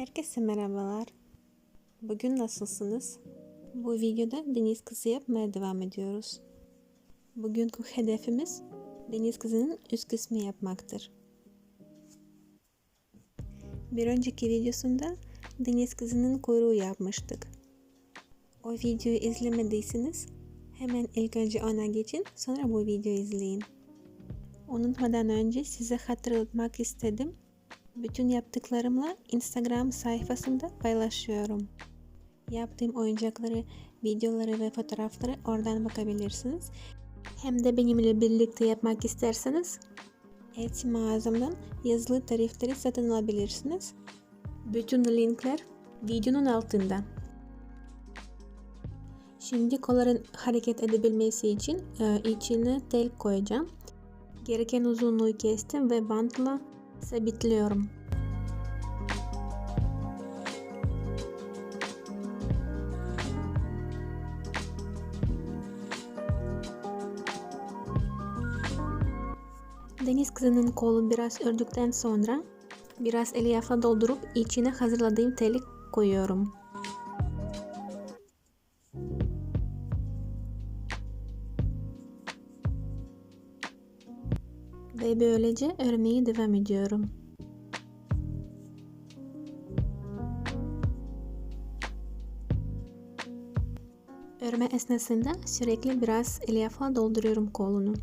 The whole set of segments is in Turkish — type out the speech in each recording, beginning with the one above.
Herkese merhabalar. Bugün nasılsınız? Bu videoda deniz kızı yapmaya devam ediyoruz. Bugünkü hedefimiz deniz kızının üst kısmı yapmaktır. Bir önceki videosunda deniz kızının kuyruğu yapmıştık. O videoyu izlemediyseniz hemen ilk önce ona geçin sonra bu videoyu izleyin. Unutmadan önce size hatırlatmak istedim. Bütün yaptıklarımla Instagram sayfasında paylaşıyorum. Yaptığım oyuncakları, videoları ve fotoğrafları oradan bakabilirsiniz. Hem de benimle birlikte yapmak isterseniz Etsy mağazamdan yazılı tarifleri satın alabilirsiniz. Bütün linkler videonun altında. Şimdi kolların hareket edebilmesi için e, içine tel koyacağım. Gereken uzunluğu kestim ve bantla sabitliyorum. Deniz kızının kolu biraz ördükten sonra biraz elyafla doldurup içine hazırladığım teli koyuyorum. Ve böylece örmeye devam ediyorum. Örme esnasında sürekli biraz elyafla dolduruyorum kolunu.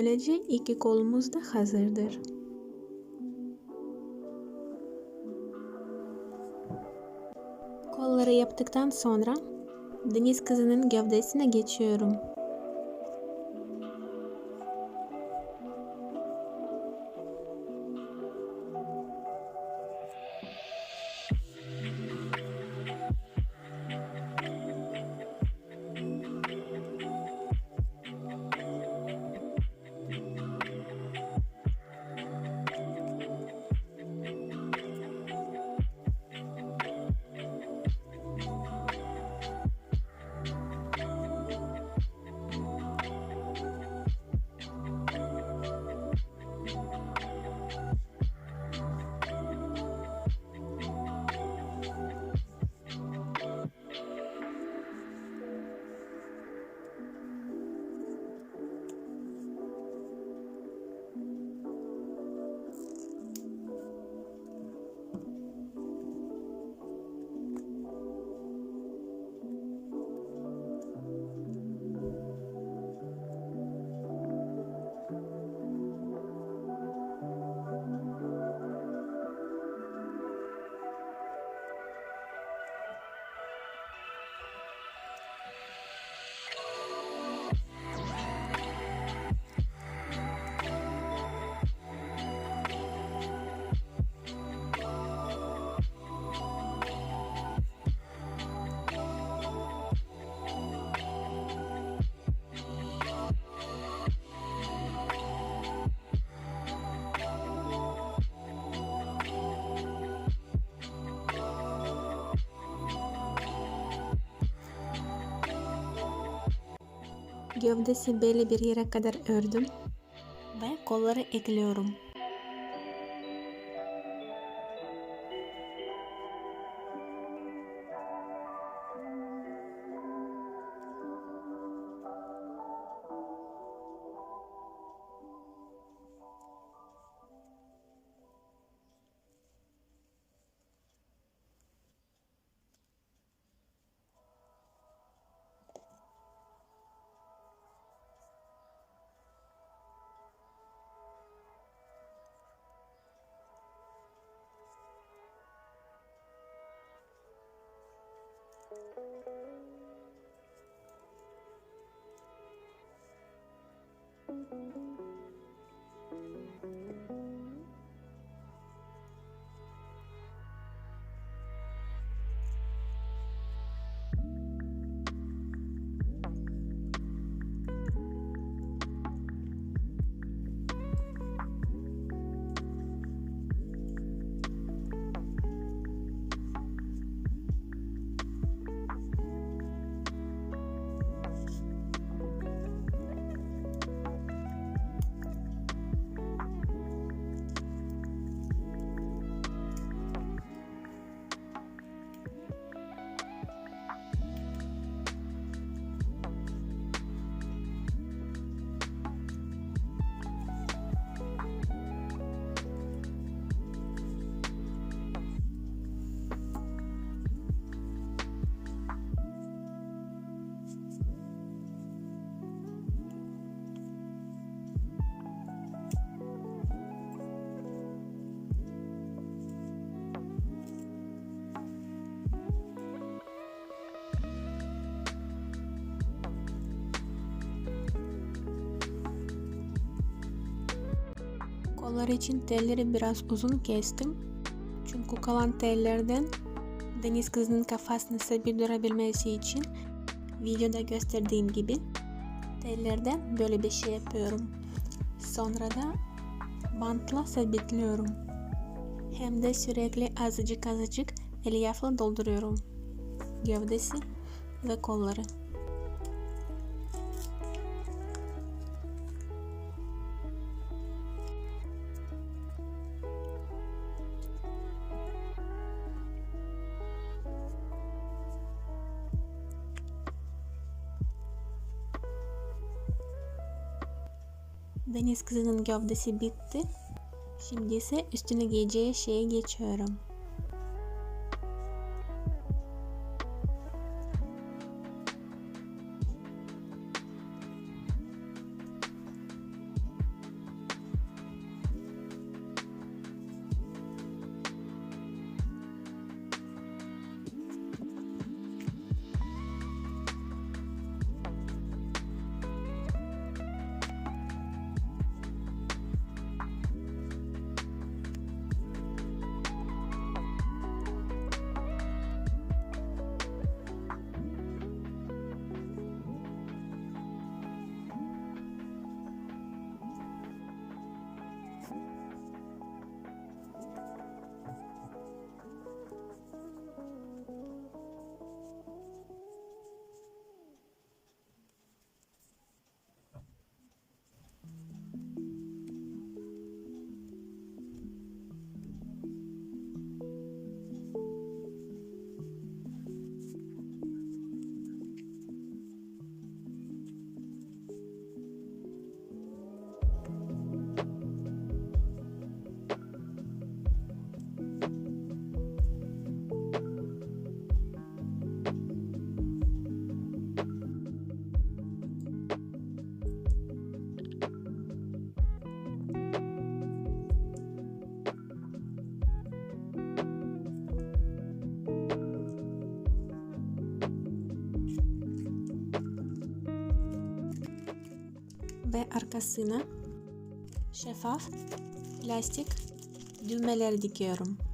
Böylece iki kolumuz da hazırdır. Kolları yaptıktan sonra deniz kızının gövdesine geçiyorum. Gövdesi belli bir yere kadar ördüm ve kolları ekliyorum. Kollar için telleri biraz uzun kestim. Çünkü kalan tellerden deniz kızının kafasını sabit durabilmesi için videoda gösterdiğim gibi tellerden böyle bir şey yapıyorum. Sonra da bantla sabitliyorum. Hem de sürekli azıcık azıcık elyafla dolduruyorum. Gövdesi ve kolları. Deniz kızının gövdesi bitti. Şimdi ise üstüne giyeceği şeye geçiyorum. Ve arkasına şeffaf plastik düğmeler dikiyorum.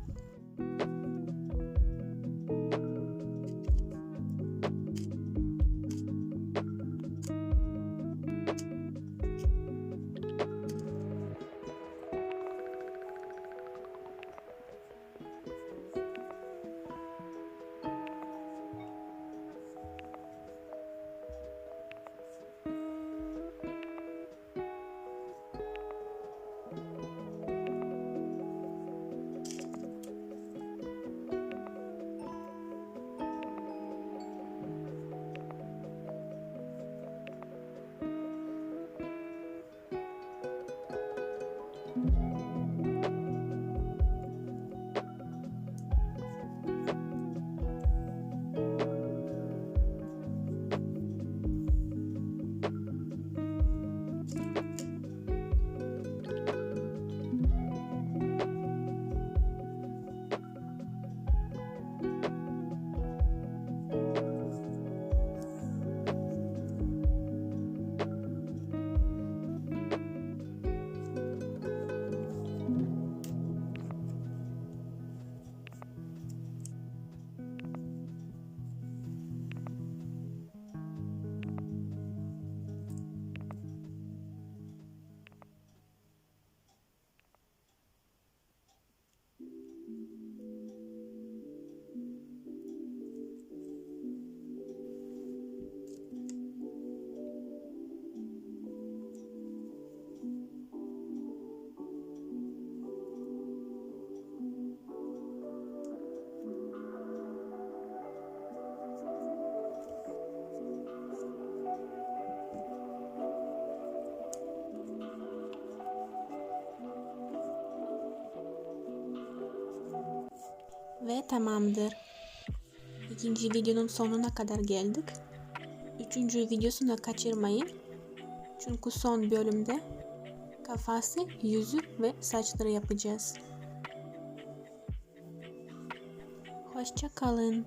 Tamamdır. İkinci videonun sonuna kadar geldik. Üçüncü videosunu kaçırmayın. Çünkü son bölümde kafası, yüzü ve saçları yapacağız. Hoşça kalın.